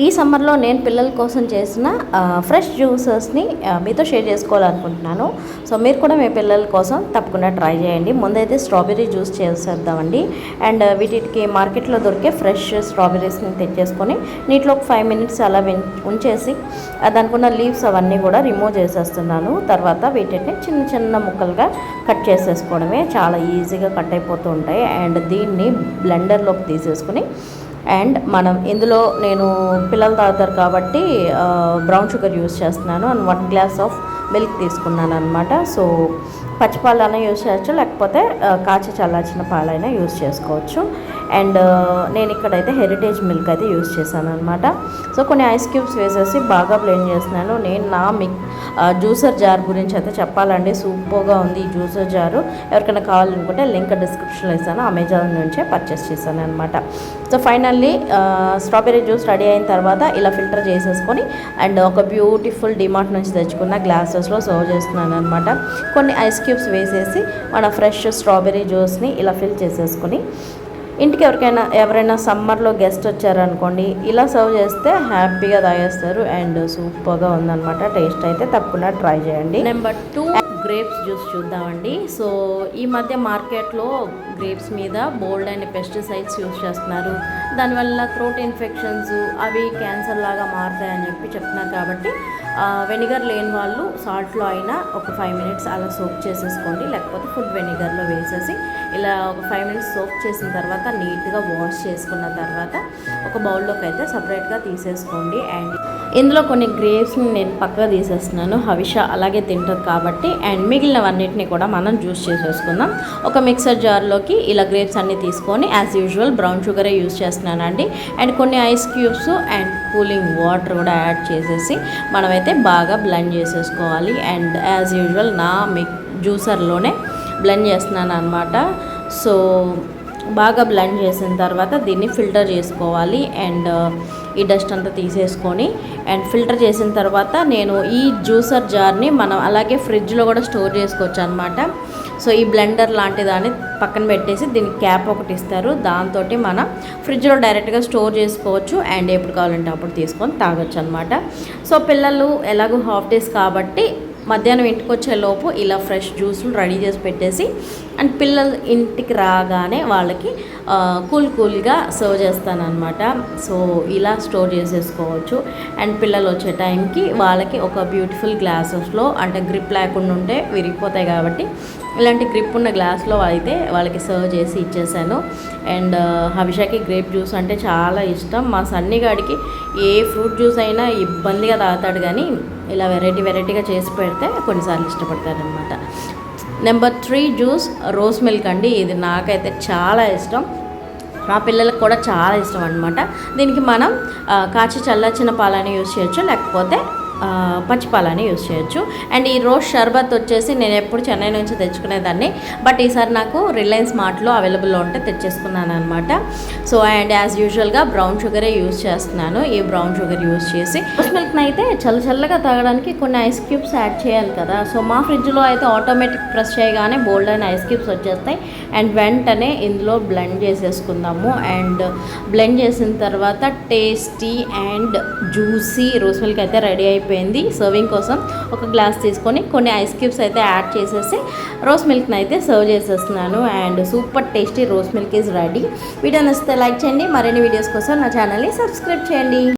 ఈ సమ్మర్లో నేను పిల్లల కోసం చేసిన ఫ్రెష్ జ్యూసెస్ని మీతో షేర్ చేసుకోవాలనుకుంటున్నాను. సో మీరు కూడా మీ పిల్లల కోసం తప్పకుండా ట్రై చేయండి. ముందైతే స్ట్రాబెర్రీ జ్యూస్ చేసేద్దామండి. అండ్ వీటికి మార్కెట్లో దొరికే ఫ్రెష్ స్ట్రాబెర్రీస్ని తెచ్చేసుకొని నీటిలో ఒక ఫైవ్ మినిట్స్ అలా ఉంచేసి దానికున్న లీవ్స్ అవన్నీ కూడా రిమూవ్ చేసేస్తున్నాను. తర్వాత వీటిని చిన్న చిన్న ముక్కలుగా కట్ చేసేసుకోవడమే చాలా ఈజీగా కట్ అయిపోతూ ఉంటాయి. అండ్ దీన్ని బ్లెండర్లోకి తీసేసుకుని అండ్ మనం ఇందులో నేను పిల్లలు తాగుతారు కాబట్టి బ్రౌన్ షుగర్ యూస్ చేస్తున్నాను. And one glass of milk తీసుకున్నాను అనమాట సో పచ్చిపాలైనా యూజ్ చేయొచ్చు లేకపోతే కాచి చల్లార్చిన పాలైనా యూజ్ చేసుకోవచ్చు. అండ్ నేను ఇక్కడైతే హెరిటేజ్ మిల్క్ అయితే యూజ్ చేశాను అనమాట సో కొన్ని ఐస్ క్యూబ్స్ వేసేసి బాగా బ్లెండ్ చేస్తున్నాను. నేను నా మిక్ జ్యూసర్ జార్ గురించి అయితే చెప్పాలండి. సూపర్గా ఉంది ఈ జ్యూసర్ జారు ఎవరికైనా కావాలనుకుంటే లింక్ డిస్క్రిప్షన్లో ఇస్తాను. అమెజాన్ నుంచే పర్చేస్ చేశాను అనమాట so finally strawberry juice ready అయిన తర్వాత ఇలా ఫిల్టర్ చేసేసుకొని అండ్ ఒక బ్యూటిఫుల్ డిమార్ట్ నుంచి తెచ్చుకున్న గ్లాసెస్లో సర్వ్ చేస్తున్నాను అనమాట కొన్ని ఐస్ క్యూబ్స్ వేసేసి మన ఫ్రెష్ స్ట్రాబెర్రీ జ్యూస్ని ఇలా ఫిల్ చేసేసుకుని ఇంటికి ఎవరికైనా ఎవరైనా సమ్మర్లో గెస్ట్ వచ్చారనుకోండి ఇలా సర్వ్ చేస్తే హ్యాపీగా తాగేస్తారు అండ్ సూపర్గా ఉందన్నమాట. టేస్ట్ అయితే తప్పకుండా ట్రై చేయండి. నెంబర్ టూ గ్రేప్స్ జ్యూస్ చూద్దామండి. సో ఈ మధ్య మార్కెట్లో గ్రేప్స్ మీద బోల్డ్ అండ్ పెస్టిసైడ్స్ యూస్ చేస్తున్నారు. దానివల్ల థ్రోట్ ఇన్ఫెక్షన్స్ అవి క్యాన్సర్ లాగా మారుతాయని చెప్పి చెప్తున్నారు కాబట్టి వెనిగర్ లేని వాళ్ళు సాల్ట్లో అయినా ఒక ఫైవ్ మినిట్స్ అలా సోప్ చేసేసుకోండి. లేకపోతే ఫుడ్ వెనిగర్లో వేసేసి ఇలా ఒక ఫైవ్ మినిట్స్ సోప్ చేసిన తర్వాత నీట్గా వాష్ చేసుకున్న తర్వాత ఒక బౌల్లోకి అయితే సపరేట్గా తీసేసుకోండి. అండ్ ఇందులో కొన్ని గ్రేప్స్ని నేను పక్కగా తీసేస్తున్నాను. హవిష అలాగే తింటుంది కాబట్టి అండ్ మిగిలినవన్నిటిని కూడా మనం జ్యూస్ చేసేసుకుందాం. ఒక మిక్సర్ జార్లోకి ఇలా గ్రేప్స్ అన్నీ తీసుకొని యాజ్ యూజువల్ బ్రౌన్ షుగరే యూస్ చేస్తున్నానండి. అండ్ కొన్ని ice cubes and cooling water కూడా యాడ్ చేసేసి మనమైతే అయితే బాగా బ్లెండ్ చేసేసుకోవాలి. అండ్ యాజ్ యూజువల్ నా మిక్ జ్యూసర్లోనే బ్లెండ్ చేస్తున్నాను అనమాట సో బాగా బ్లెండ్ చేసిన తర్వాత దీన్ని ఫిల్టర్ చేసుకోవాలి. అండ్ uh, ఈ డస్ట్ అంతా తీసేసుకొని అండ్ ఫిల్టర్ చేసిన తర్వాత నేను ఈ జ్యూసర్ జార్ని మనం అలాగే ఫ్రిడ్జ్లో కూడా స్టోర్ చేసుకోవచ్చు అనమాట సో ఈ బ్లెండర్ లాంటి దాన్ని పక్కన పెట్టేసి దీనికి క్యాప్ ఒకటి ఇస్తారు. దాంతో మనం ఫ్రిడ్జ్లో డైరెక్ట్గా స్టోర్ చేసుకోవచ్చు. అండ్ ఎప్పుడు కావాలంటే అప్పుడు తీసుకొని తాగొచ్చు అనమాట సో పిల్లలు ఎలాగో హాఫ్ డేస్ కాబట్టి మధ్యాహ్నం ఇంటికి వచ్చే లోపు ఇలా ఫ్రెష్ జ్యూస్లు రెడీ చేసి పెట్టేసి అండ్ పిల్లలు ఇంటికి రాగానే వాళ్ళకి కూల్ కూల్గా సర్వ్ చేస్తానమాట సో ఇలా స్టోర్ చేసేసుకోవచ్చు. అండ్ పిల్లలు వచ్చే టైంకి వాళ్ళకి ఒక బ్యూటిఫుల్ గ్లాసెస్లో అంటే గ్రిప్ లేకుండా ఉంటే విరిగిపోతాయి కాబట్టి ఇలాంటి గ్రిప్ ఉన్న గ్లాస్లో అయితే వాళ్ళకి సర్వ్ చేసి ఇచ్చేసాను. అండ్ హవిషాకి గ్రేప్ జ్యూస్ అంటే చాలా ఇష్టం. మా సన్నిగాడికి ఏ ఫ్రూట్ జ్యూస్ అయినా ఇబ్బందిగా తాగుతాడు కానీ ఇలా వెరైటీ వెరైటీగా చేసి పెడితే కొన్నిసార్లు ఇష్టపడతారనమాట. Number three juice rose milk అండి. ఇది నాకైతే చాలా ఇష్టం. మా పిల్లలకు కూడా చాలా ఇష్టం అనమాట. దీనికి మనం కాచి చల్లార్చిన పాలని యూస్ చేయొచ్చు. లేకపోతే పచ్చిపాలని పచ్చి యూస్ చేయొచ్చు. అండ్ ఈ రోజ్ షర్బత్ వచ్చేసి నేను ఎప్పుడు చెన్నై నుంచి తెచ్చుకునేదాన్ని. బట్ ఈసారి నాకు రిలయన్స్ మార్ట్లో అవైలబుల్లో ఉంటే తెచ్చేసుకున్నాను అనమాట సో అండ్ యాజ్ యూజువల్గా బ్రౌన్ షుగరే యూస్ చేస్తున్నాను. ఈ బ్రౌన్ షుగర్ యూస్ చేసి. రోస్ మిల్క్ని అయితే చల్ల చల్లగా తాగడానికి కొన్ని ఐస్ క్యూబ్స్ యాడ్ చేయాలి కదా. సో మా ఫ్రిడ్జ్లో అయితే ఆటోమేటిక్ ప్రెస్ చేయగానే బోల్డ్ అయిన ఐస్ క్యూబ్స్ వచ్చేస్తాయి. అండ్ వెంటనే ఇందులో బ్లెండ్ చేసేసుకుందాము. అండ్ బ్లెండ్ చేసిన తర్వాత tasty and juicy rose milk అయితే రెడీ అయిపోయింది అయిపోయింది. సర్వింగ్ కోసం ఒక గ్లాస్ తీసుకొని కొన్ని ఐస్ క్యూబ్స్ అయితే యాడ్ చేసేసి రోస్ మిల్క్ని అయితే సర్వ్ చేసేస్తున్నాను. And super tasty rose milk is ready video నచ్చితే లైక్ చేయండి. మరిన్ని వీడియోస్ కోసం నా ఛానల్ని సబ్స్క్రైబ్ చేయండి.